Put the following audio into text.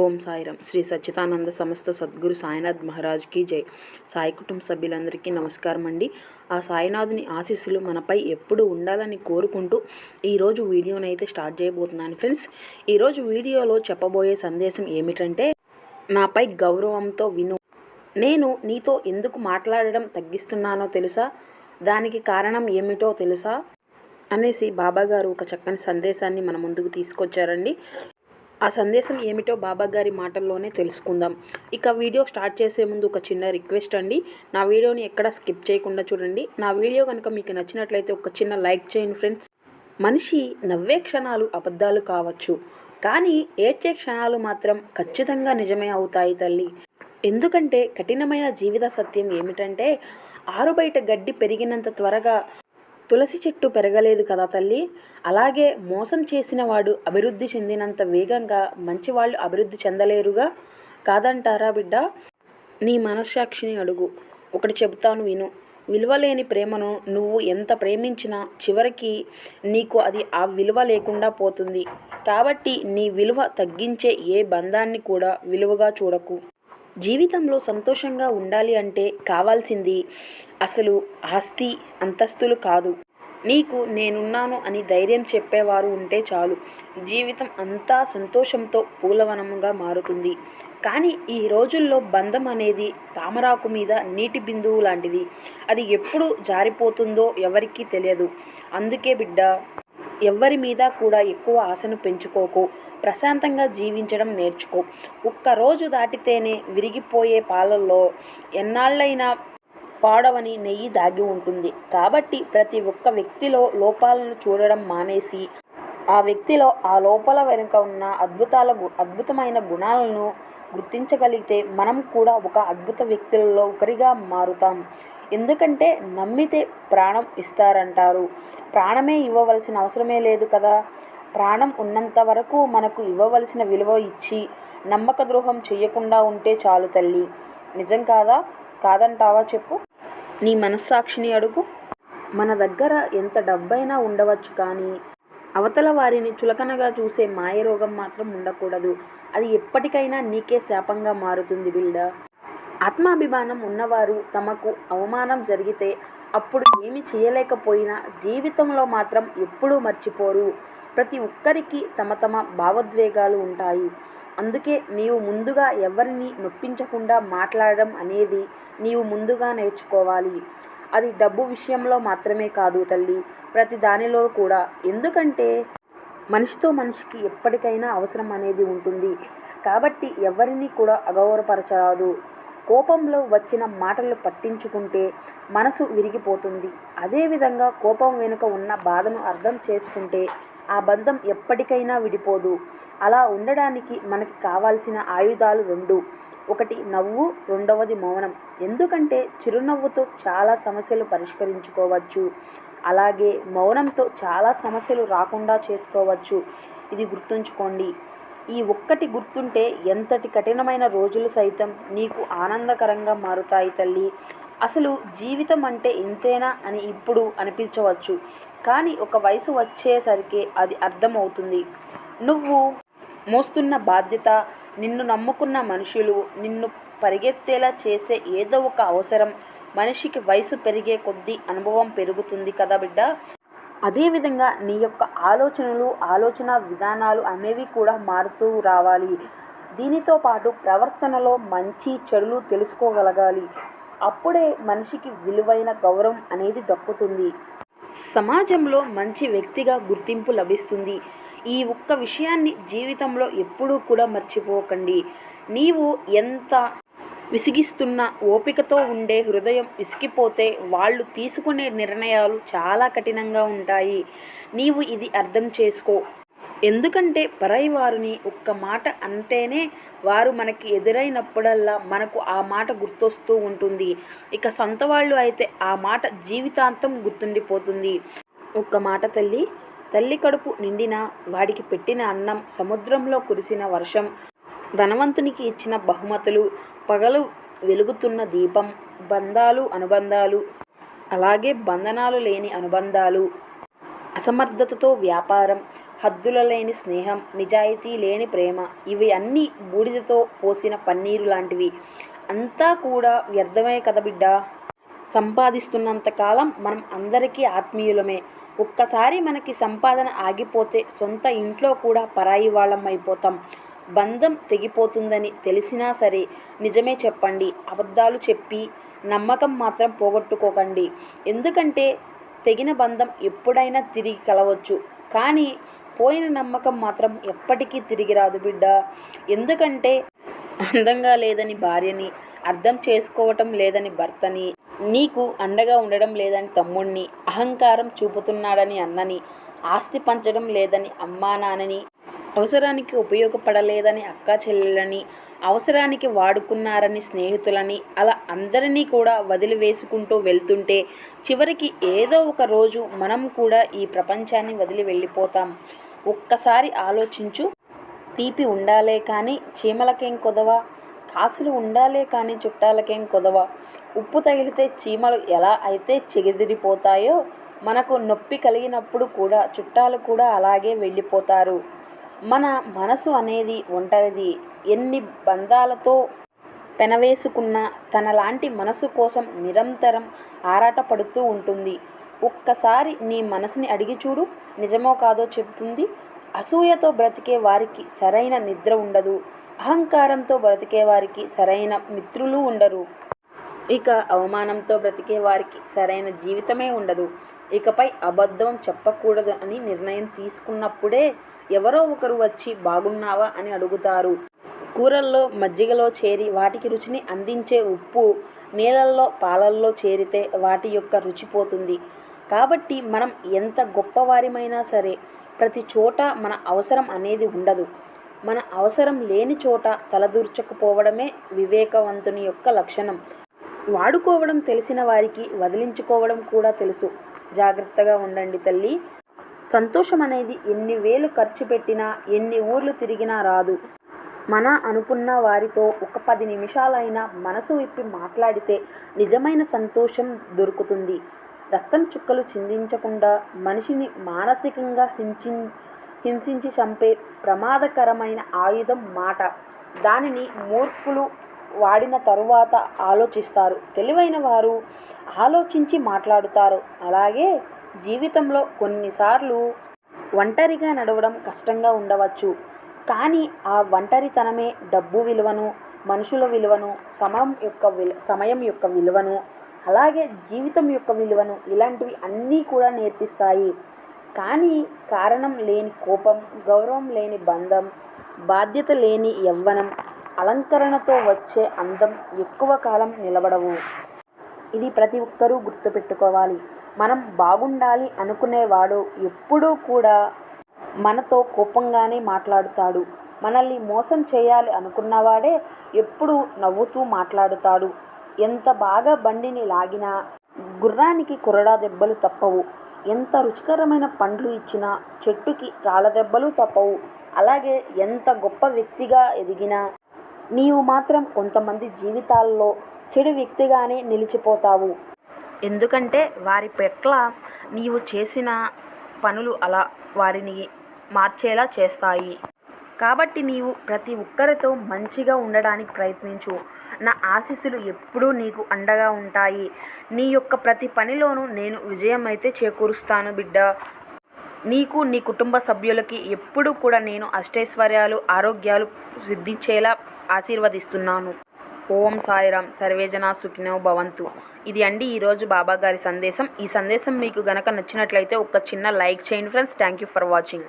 ఓం సాయిరామ్. శ్రీ సచ్చిదానంద సమస్త సద్గురు సాయినాథ్ మహారాజ్కి జై. సాయి కుటుంబ సభ్యులందరికీ నమస్కారం అండి ఆ సాయినాథుని ఆశీస్సులు మనపై ఎప్పుడు ఉండాలని కోరుకుంటూ ఈరోజు వీడియోని అయితే స్టార్ట్ చేయబోతున్నాను ఫ్రెండ్స్. ఈరోజు వీడియోలో చెప్పబోయే సందేశం ఏమిటంటే నాపై గౌరవంతో విను. నేను నీతో ఎందుకు మాట్లాడడం తగ్గిస్తున్నానో తెలుసా? దానికి కారణం ఏమిటో తెలుసా? అనేసి బాబాగారు ఒక చక్కని సందేశాన్ని మన ముందుకు తీసుకొచ్చారండి. ఆ సందేశం ఏమిటో బాబా గారి మాటల్లోనే తెలుసుకుందాం. ఇక వీడియో స్టార్ట్ చేసే ముందు ఒక చిన్న రిక్వెస్ట్ అండి. నా వీడియోని ఎక్కడ స్కిప్ చేయకుండా చూడండి. నా వీడియో కనుక మీకు నచ్చినట్లయితే ఒక చిన్న లైక్ చేయండి ఫ్రెండ్స్. మనిషి నవ్వే క్షణాలు అబద్ధాలు కావచ్చు. కానీ ఏడ్చే క్షణాలు మాత్రం ఖచ్చితంగా నిజమే అవుతాయి తల్లి. ఎందుకంటే కఠినమైన జీవిత సత్యం ఏమిటంటే ఆరు బయట గడ్డి పెరిగినంత త్వరగా తులసి చెట్టు పెరగలేదు కదా తల్లి? అలాగే మోసం చేసిన వాడు అభివృద్ధి చెందినంత వేగంగా మంచివాళ్ళు అభివృద్ధి చెందలేరుగా? కాదంటారా బిడ్డ? నీ మనస్సాక్షిని అడుగు. ఒకటి చెబుతాను విను. విలువలేని ప్రేమను నువ్వు ఎంత ప్రేమించినా చివరికి నీకు అది ఆ విలువ లేకుండా పోతుంది. కాబట్టి నీ విలువ తగ్గించే ఏ బంధాన్ని కూడా విలువగా చూడకు. జీవితంలో సంతోషంగా ఉండాలి అంటే కావాల్సింది అసలు ఆస్తి అంతస్తులు కాదు. నీకు నేనున్నాను అని ధైర్యం చెప్పేవారు ఉంటే చాలు. జీవితం అంతా సంతోషంతో పూలవనముగా మారుతుంది. కానీ ఈ రోజుల్లో బంధం అనేది తామరాకు మీద నీటి బిందువు లాంటిది. అది ఎప్పుడు జారిపోతుందో ఎవరికీ తెలియదు. అందుకే బిడ్డ ఎవ్వరి మీద కూడా ఎక్కువ ఆశను పెంచుకోకు. ప్రశాంతంగా జీవించడం నేర్చుకో. ఒక్క రోజు దాటితేనే విరిగిపోయే పాలల్లో ఎన్నాళ్ళైనా పాడవని నెయ్యి దాగి ఉంటుంది. కాబట్టి ప్రతి ఒక్క వ్యక్తిలో లోపాలను చూడడం మానేసి ఆ వ్యక్తిలో ఆ లోపల వెనుక ఉన్న అద్భుతాల గు- అద్భుతమైన గుణాలను గుర్తించగలిగితే మనం కూడా ఒక అద్భుత వ్యక్తులలో ఒకరిగా మారుతాం. ఎందుకంటే నమ్మితే ప్రాణం ఇస్తారంటారు. ప్రాణమే ఇవ్వవలసిన అవసరమే లేదు కదా. ప్రాణం ఉన్నంత వరకు మనకు ఇవ్వవలసిన విలువ ఇచ్చి నమ్మక ద్రోహం చెయ్యకుండా ఉంటే చాలు తల్లి. నిజం కాదా? కాదంటావా చెప్పు. నీ మనస్సాక్షిని అడుగు. మన దగ్గర ఎంత డబ్బైనా ఉండవచ్చు కానీ అవతల వారిని చులకనగా చూసే మాయరోగం మాత్రం ఉండకూడదు. అది ఎప్పటికైనా నీకే శాపంగా మారుతుంది బిల్డ. ఆత్మాభిమానం ఉన్నవారు తమకు అవమానం జరిగితే అప్పుడు ఏమి చేయలేకపోయినా జీవితంలో మాత్రం ఎప్పుడూ మర్చిపోరు. ప్రతి ఒక్కరికి తమ తమ భావోద్వేగాలు ఉంటాయి. అందుకే నీవు ముందుగా ఎవరిని నొప్పించకుండా మాట్లాడడం అనేది నీవు ముందుగా నేర్చుకోవాలి. అది డబ్బు విషయంలో మాత్రమే కాదు తల్లి ప్రతి దానిలో కూడా. ఎందుకంటే మనిషితో మనిషికి ఎప్పటికైనా అవసరం అనేది ఉంటుంది. కాబట్టి ఎవరిని కూడా అగౌరవపరచరాదు. కోపంలో వచ్చిన మాటలు పట్టించుకుంటే మనసు విరిగిపోతుంది. అదేవిధంగా కోపం వెనుక ఉన్న బాధను అర్థం చేసుకుంటే ఆ బంధం ఎప్పటికైనా విడిపోదు. అలా ఉండడానికి మనకి కావాల్సిన ఆయుధాలు రెండు. ఒకటి నవ్వు రెండవది మౌనం. ఎందుకంటే చిరునవ్వుతో చాలా సమస్యలు పరిష్కరించుకోవచ్చు. అలాగే మౌనంతో చాలా సమస్యలు రాకుండా చేసుకోవచ్చు. ఇది గుర్తుంచుకోండి. ఈ ఒక్కటి గుర్తుంటే ఎంతటి కఠినమైన రోజులు సైతం నీకు ఆనందకరంగా మారుతాయి తల్లి. అసలు జీవితం అంటే ఇంతేనా అని ఇప్పుడు అనిపించవచ్చు. కానీ ఒక వయసు వచ్చేసరికి అది అర్థమవుతుంది. నువ్వు మోస్తున్న బాధ్యత నిన్ను నమ్ముకున్న మనుషులు నిన్ను పరిగెత్తేలా చేసే ఏదో ఒక అవసరం మనిషికి వయసు పెరిగే కొద్దీ అనుభవం పెరుగుతుంది కదా బిడ్డ. అదేవిధంగా నీ యొక్క ఆలోచనలు ఆలోచన విధానాలు అనేవి కూడా మారుతూ రావాలి. దీనితో పాటు ప్రవర్తనలో మంచి చెడులు తెలుసుకోగలగాలి. అప్పుడే మనిషికి విలువైన గౌరవం అనేది దక్కుతుంది. సమాజంలో మంచి వ్యక్తిగా గుర్తింపు లభిస్తుంది. ఈ ఒక్క విషయాన్ని జీవితంలో ఎప్పుడూ కూడా మర్చిపోకండి. నీవు ఎంత విసిగిస్తున్న ఓపికతో ఉండే హృదయం విసిగిపోతే వాళ్ళు తీసుకునే నిర్ణయాలు చాలా కఠినంగా ఉంటాయి. నీవు ఇది అర్థం చేసుకో. ఎందుకంటే పరాయి వారిని ఒక్క మాట అంటేనే వారు మనకి ఎదురైనప్పుడల్లా మనకు ఆ మాట గుర్తొస్తూ ఉంటుంది. ఇక సొంత వాళ్ళు అయితే ఆ మాట జీవితాంతం గుర్తుండిపోతుంది. ఒక్క మాట తల్లి తల్లి కడుపు నిండిన వాడికి పెట్టిన అన్నం సముద్రంలో కురిసిన వర్షం ధనవంతునికి ఇచ్చిన బహుమతులు పగలు వెలుగుతున్న దీపం బంధాలు అనుబంధాలు అలాగే బంధనాలు లేని అనుబంధాలు అసమర్థతతో వ్యాపారం హద్దుల లేని స్నేహం నిజాయితీ లేని ప్రేమ ఇవి అన్నీ బూడిదతో పోసిన పన్నీరు లాంటివి. అంతా కూడా వ్యర్థమే కదా బిడ్డ? సంపాదిస్తున్నంత కాలం మనం అందరికీ ఆత్మీయులమే. ఒక్కసారి మనకి సంపాదన ఆగిపోతే సొంత ఇంట్లో కూడా పరాయి వాళ్ళం అయిపోతాం. బంధం తెగిపోతుందని తెలిసినా సరే నిజమే చెప్పండి. అబద్ధాలు చెప్పి నమ్మకం మాత్రం పోగొట్టుకోకండి. ఎందుకంటే తెగిన బంధం ఎప్పుడైనా తిరిగి కలవచ్చు. కానీ పోయిన నమ్మకం మాత్రం ఎప్పటికీ తిరిగి రాదు బిడ్డ. ఎందుకంటే అందంగా లేదని భార్యని అర్థం చేసుకోవటం లేదని భర్తని నీకు అండగా ఉండడం లేదని తమ్ముణ్ణి అహంకారం చూపుతున్నాడని అన్నని ఆస్తి పంచడం లేదని అమ్మా నాన్నని అవసరానికి ఉపయోగపడలేదని అక్క చెల్లెలని అవసరానికి వాడుకున్నారని స్నేహితులని అలా అందరినీ కూడా వదిలివేసుకుంటూ వెళ్తుంటే చివరికి ఏదో ఒక రోజు మనం కూడా ఈ ప్రపంచాన్ని వదిలి వెళ్ళిపోతాం. ఒక్కసారి ఆలోచించు. తీపి ఉండాలే కానీ చీమలకేం కొదవ? కాసులు ఉండాలే కానీ చుట్టాలకేం కొదవ? ఉప్పు తగిలితే చీమలు ఎలా అయితే చెగిదిరిపోతాయో మనకు నొప్పి కలిగినప్పుడు కూడా చుట్టాలు కూడా అలాగే వెళ్ళిపోతారు. మన మనసు అనేది ఒంటరిది. ఎన్ని బంధాలతో పెనవేసుకున్న తనలాంటి మనసు కోసం నిరంతరం ఆరాటపడుతూ ఉంటుంది. ఒక్కసారి నీ మనసుని అడిగి చూడు. నిజమో కాదో చెబుతుంది. అసూయతో బ్రతికే వారికి సరైన నిద్ర ఉండదు. అహంకారంతో బ్రతికే వారికి సరైన మిత్రులు ఉండరు. ఇక అవమానంతో బ్రతికే వారికి సరైన జీవితమే ఉండదు. ఇకపై అబద్ధం చెప్పకూడదు అని నిర్ణయం తీసుకున్నప్పుడే ఎవరో ఒకరు వచ్చి బాగున్నావా అని అడుగుతారు. కూరల్లో మజ్జిగలో చేరి వాటికి రుచిని అందించే ఉప్పు నీళ్ళల్లో పాలల్లో చేరితే వాటి యొక్క రుచి పోతుంది. కాబట్టి మనం ఎంత గొప్పవారిమైనా సరే ప్రతి చోట మన అవసరం అనేది ఉండదు. మన అవసరం లేని చోట తలదూర్చకపోవడమే వివేకవంతుని యొక్క లక్షణం. వాడుకోవడం తెలిసిన వారికి వదిలించుకోవడం కూడా తెలుసు. జాగ్రత్తగా ఉండండి తల్లి. సంతోషం అనేది ఎన్ని వేలు ఖర్చు పెట్టినా ఎన్ని ఊర్లు తిరిగినా రాదు. మన అనుకున్న వారితో ఒక పది నిమిషాలైనా మనసు విప్పి మాట్లాడితే నిజమైన సంతోషం దొరుకుతుంది. రక్తం చుక్కలు చిందించకుండా మనిషిని మానసికంగా హింసి హింసించి చంపే ప్రమాదకరమైన ఆయుధం మాట. దానిని మూర్ఖులు వాడిన తరువాత ఆలోచిస్తారు. తెలివైన వారు ఆలోచించి మాట్లాడుతారు. అలాగే జీవితంలో కొన్నిసార్లు ఒంటరిగా నడవడం కష్టంగా ఉండవచ్చు. కానీ ఆ ఒంటరితనమే డబ్బు విలువను మనుషుల విలువను సమయం యొక్క విలు సమయం యొక్క విలువను అలాగే జీవితం యొక్క విలువను ఇలాంటివి అన్నీ కూడా నేర్పిస్తాయి. కానీ కారణం లేని కోపం గౌరవం లేని బంధం బాధ్యత లేని యవ్వనం అలంకరణతో వచ్చే అందం ఎక్కువ కాలం నిలబడవు. ఇది ప్రతి ఒక్కరూ గుర్తుపెట్టుకోవాలి. మనం బాగుండాలి అనుకునేవాడు ఎప్పుడూ కూడా మనతో కోపంగానే మాట్లాడుతాడు. మనల్ని మోసం చేయాలి అనుకున్నవాడే ఎప్పుడు నవ్వుతూ మాట్లాడుతాడు. ఎంత బాగా బండిని లాగినా గుర్రానికి కురడా దెబ్బలు తప్పవు. ఎంత రుచికరమైన పండ్లు ఇచ్చినా చెట్టుకి రాళ్ళ దెబ్బలు తప్పవు. అలాగే ఎంత గొప్ప వ్యక్తిగా ఎదిగినా నీవు మాత్రం కొంతమంది జీవితాల్లో చెడు వ్యక్తిగానే నిలిచిపోతావు. ఎందుకంటే వారి పట్ల నీవు చేసిన పనులు అలా వారిని మార్చేలా చేస్తాయి. కాబట్టి నీవు ప్రతి ఒక్కరితో మంచిగా ఉండడానికి ప్రయత్నించు. నా ఆశీస్సులు ఎప్పుడూ నీకు అండగా ఉంటాయి. నీ యొక్క ప్రతి పనిలోనూ నేను విజయం అయితే చేకూరుస్తాను బిడ్డ. నీకు నీ కుటుంబ సభ్యులకి ఎప్పుడూ కూడా నేను అష్టైశ్వర్యాలు ఆరోగ్యాలు సిద్ధించేలా ఆశీర్వదిస్తున్నాను. ఓం సాయిరామ్ సర్వేజన సుఖినో భవంతు. ఇది అండి ఈరోజు బాబా గారి సందేశం. ఈ సందేశం మీకు గనక నచ్చినట్లయితే ఒక చిన్న లైక్ చేయండి friends. Thank you for watching.